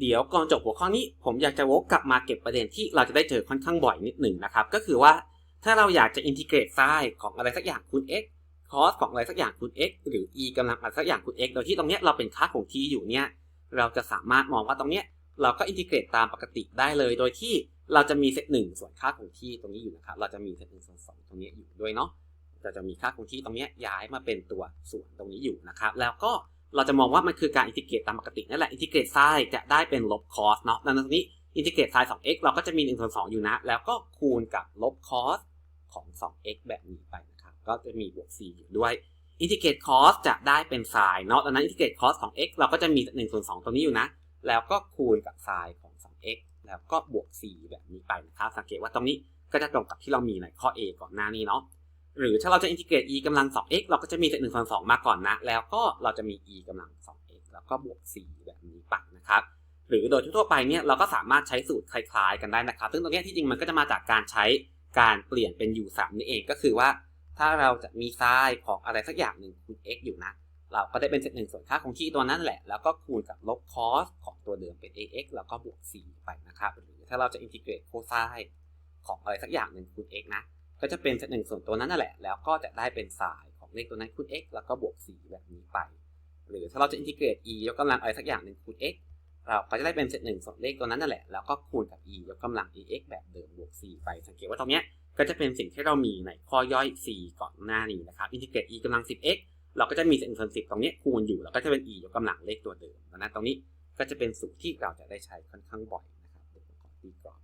เดี๋ยวก่อนจบหัวข้อนี้ ผมอยากจะวกกลับมาเก็บประเด็นที่เราจะได้เจอค่อนข้างบ่อยนิดหนึ่งนะครับ ก็คือว่าถ้าเราอยากจะอินทิเกรตไซน์ของอะไรสักอย่างคูณ x cos ของอะไรสักอย่างคูณ x หรือ e กำลังอะไรสักอย่างคูณ x โดยที่ตรงเนี้ยเราเป็นค่าของ t อยู่เนี่ย เราจะสามารถมองว่าตรงเนี้ยเราก็อินทิเกรตตามปกติได้เลย โดยที่เราจะมีเซตหนึ่งส่วนค่าของที่ตรงนี้อยู่นะครับ เราจะมีเซตหนึ่งส่วนสองตรงนี้อยู่ด้วยเนาะเราจะมีค่าคงที่ตรงเนี้ยย้ายมาเป็นตัวส่วนตรงนี้อยู่นะครับ แล้วก็ เราจะมองว่ามันคือการอินทิเกรตตามปกตินั่นแหละอินทิเกรตไซน์จะได้เป็นลบคอสเนาะดังนั้นตรงนี้อินทิเกรตไซน์ 2x เราก็จะมี1ส่วน2อยู่นะ แล้วก็คูณกับลบคอสของ 2x แบบนี้ไปนะครับ ก็จะมีบวก c อยู่ด้วยอินทิเกรตคอสจะได้เป็นไซน์เนาะดังนั้นอินทิเกรตคอสของ x เราก็จะมี1ส่วน2ตรงนี้อยู่นะ แล้วก็คูณกับไซน์ของ 2x แล้วก็บวก c แบบนี้ไปนะครับ สังเกตว่าตรงนี้ก็จะตรงกับที่เรามีในข้อ a ก่อนหน้านี้เนาะ หรือถ้าเราจะอินทิเกรต e กำลัง 2x เราก็จะมีเศษ1ส่วน2มาก่อนนะ แล้วก็เราจะมี e กำลัง 2x แล้วก็บวก c แบบนี้ไปนะครับ หรือโดยทั่วไปเนี่ยเราก็สามารถใช้สูตรคล้ายๆ กันได้นะครับ ซึ่งตรงนี้ที่จริงมันก็จะมาจากการใช้การเปลี่ยนเป็น u 3นี่เองก็คือว่า ถ้าเราจะมีไซน์ของอะไรสักอย่างหนึ่งคูณ x อยู่นะ เราก็ได้เป็นเศษหนึ่งส่วนค่าคงที่ตัวนั้นแหละ แล้วก็คูณกับลบ cos ของตัวเดิมเป็น ax แล้วก็บวก c ไปนะครับ หรือถ้าเราจะอินทิเกรตโคไซน์ของอะไรสักอย่างหนึ่งคูณ x นะ ก็จะเป็นเศษหนึ่งส่วนตัวนั้นนั่นแหละ แล้วก็จะได้เป็นสายของเลขตัวนั้นคูณ x แล้วก็บวก 4 แบบนี้ไป หรือถ้าเราจะอินทิเกรต e ยกกำลังอะไรสักอย่างหนึ่งคูณ x เราก็จะได้เป็นเศษหนึ่งส่วนเลขตัวนั้นนั่นแหละ แล้วก็คูณกับ e ยกกำลัง ax แบบเดิมบวก 4 ไป สังเกตว่าตรงเนี้ยก็จะเป็นสิ่งที่เรามีในข้อย่อย c ก่อนหน้านี้นะครับอินทิเกรต e กำลัง 10x เราก็จะมีเศษหนึ่งส่วน10ตรงนี้คูณอยู่ แล้วก็จะเป็น e ยกกำลังเลขตัวเดิมนั้นตรงนี้ก็จะเป็นสูตรที่เราจะได้ใช้ค่อนข้างบ่อยนะครับเดี๋ยวผมขอตีกรอบ